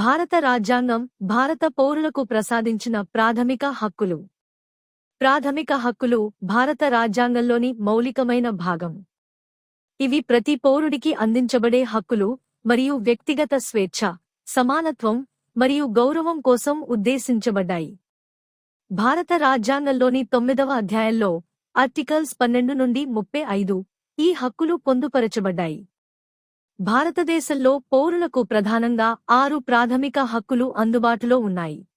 భారత రాజ్యాంగం భారత పౌరులకు ప్రసాదించిన ప్రాథమిక హక్కులు. ప్రాథమిక హక్కులు భారత రాజ్యాంగంలోని మౌలికమైన భాగం. ఇవి ప్రతి పౌరుడికి అందించబడే హక్కులు మరియు వ్యక్తిగత స్వేచ్ఛ సమానత్వం మరియు గౌరవం కోసం ఉద్దేశించబడ్డాయి. భారత రాజ్యాంగంలోని తొమ్మిదవ అధ్యాయంలో ఆర్టికల్స్ పన్నెండు నుండి ముప్పై ఐదు ఈ హక్కులు పొందుపరచబడ్డాయి. భారతదేశంలో పౌరులకు ప్రధానంగా ఆరు ప్రాథమిక హక్కులు అందుబాటులో ఉన్నాయి.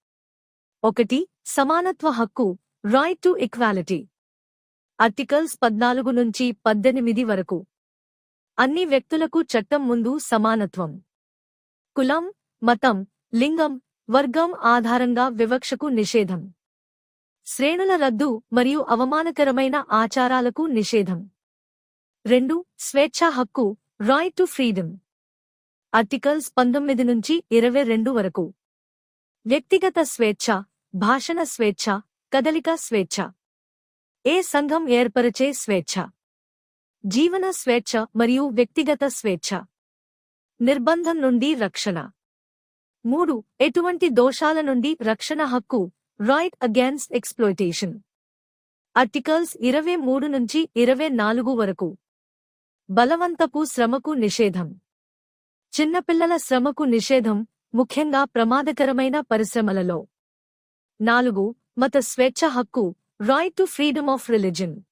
ఒకటి సమానత్వ హక్కు రైట్ టు ఈక్వాలిటీ ఆర్టికల్స్ పద్నాలుగు నుంచి పద్దెనిమిది వరకు. అన్ని వ్యక్తులకు చట్టం ముందు సమానత్వం. కులం మతం లింగం వర్గం ఆధారంగా వివక్షకు నిషేధం. శ్రేణుల రద్దు మరియు అవమానకరమైన ఆచారాలకు నిషేధం. రెండు స్వేచ్ఛా హక్కు రైట్ టు ఫ్రీడమ్ ఆర్టికల్స్ పంతొమ్మిది నుంచి ఇరవై రెండు వరకు. వ్యక్తిగత స్వేచ్ఛ భాషణ స్వేచ్ఛ కదలిక స్వేచ్ఛ. ఏ సంఘం ఏర్పరచే స్వేచ్ఛ? జీవన స్వేచ్ఛ మరియు వ్యక్తిగత స్వేచ్ఛ. నిర్బంధం నుండి రక్షణ. మూడు ఎటువంటి దోషాల నుండి రక్షణ హక్కు? రైట్ అగేన్స్ట్ ఎక్స్ప్లోయిటేషన్ ఆర్టికల్స్ ఇరవై మూడు నుంచి ఇరవై నాలుగు వరకు. బలవంతపు శ్రమకు నిషేధం. చిన్నపిల్లల శ్రమకు నిషేధం ముఖ్యంగా ప్రమాదకరమైన పరిశ్రమలలో. నాలుగు మత స్వేచ్ఛ హక్కు right to freedom of religion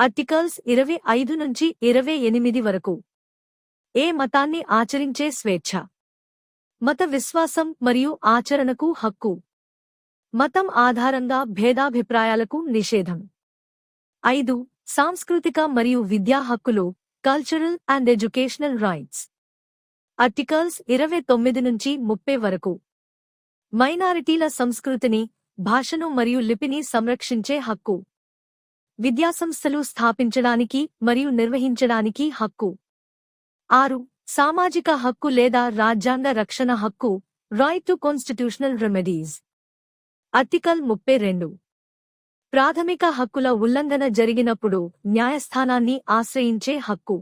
articles ఇరవై ఐదు నుంచి ఇరవై ఎనిమిది వరకు. ఏ మతాన్ని ఆచరించే స్వేచ్ఛ? మత విశ్వాసం మరియు ఆచరణకు హక్కు. మతం ఆధారంగా భేదాభిప్రాయాలకు నిషేధం. ఐదు సాంస్కృతిక మరియు విద్యా హక్కులు cultural and educational rights articles ఇరవై తొమ్మిది నుంచి ముప్పై వరకు. మైనారిటీల సంస్కృతిని భాషను మరియు లిపిని సంరక్షించే హక్కు. విద్యాసంస్థలు స్థాపించడానికి మరియు నిర్వహించడానికి హక్కు. ఆరు సామాజిక హక్కు లేదా రాజ్యాంగ రక్షణ హక్కు right to constitutional remedies article ముప్పై రెండు. ప్రాథమిక హక్కుల ఉల్లంఘన జరిగినప్పుడు న్యాయస్థానాన్ని ఆశ్రయించే హక్కు.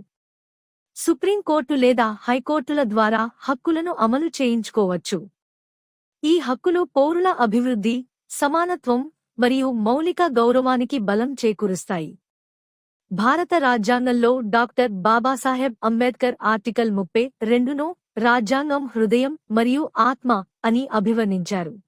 సుప్రీంకోర్టు లేదా హైకోర్టుల ద్వారా హక్కులను అమలు చేయించుకోవచ్చు. ఈ హక్కులు పౌరుల అభివృద్ధి సమానత్వం మరియు మౌలిక గౌరవానికి బలం చేకూరుస్తాయి. భారత రాజ్యాంగంలో డాక్టర్ బాబాసాహెబ్ అంబేద్కర్ ఆర్టికల్ ముప్పై రెండును రాజ్యాంగం హృదయం మరియు ఆత్మ అని అభివర్ణించారు.